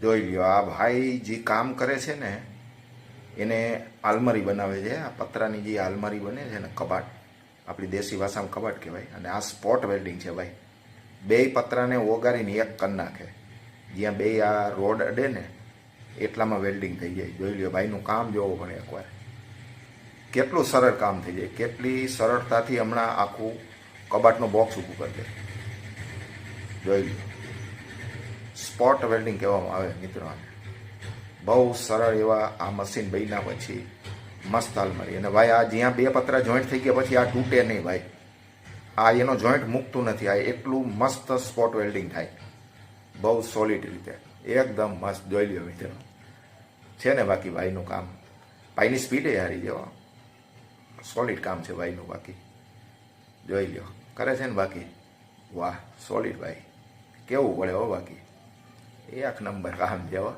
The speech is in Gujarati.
જોઈ લ્યો, આ ભાઈ જે કામ કરે છે ને, એને આલમારી બનાવે છે. આ પતરાની જે આલમારી બને છે ને, કબાટ. આપણી દેશી ભાષામાં કબાટ કહેવાય. અને આ સ્પોટ વેલ્ડિંગ છે ભાઈ. બે પતરાને ઓગારીને એક કરી નાખે. જ્યાં બે આ રોડ અડે ને, એટલામાં વેલ્ડિંગ થઈ જાય. જોઈ લ્યો, ભાઈનું કામ જોવું પડે એકવાર. કેટલું સરળ કામ થઈ જાય. કેટલી સરળતાથી હમણાં આખું કબાટનું બોક્સ ઊભું કરી દે. જોઈ લો સ્પોટ વેલ્ડિંગ કહેવામાં આવે મિત્રો બહુ સરળ એવા આ મશીન બન્યા પછી મસ્ત આલમારી અને ભાઈ, આ જ્યાં બે પતરા જોઈન્ટ થઈ ગયા પછી આ તૂટે નહીં ભાઈ. આ એનો જોઈન્ટ મૂકતું નથી. આ એટલું મસ્ત સ્પોટ વેલ્ડિંગ થાય. બહુ સોલિડ રીતે. એકદમ મસ્ત. જોઈ લ્યો મિત્રો છે ને બાકી ભાઈનું કામ? ભાઈની સ્પીડે હારી જવા સોલિડ કામ છે ભાઈનું બાકી. જોઈ લ્યો. કરે છે ને બાકી? વાહ સોલિડ ભાઈ. કેવું પડે હો બાકી? એક નંબર કામ જેવા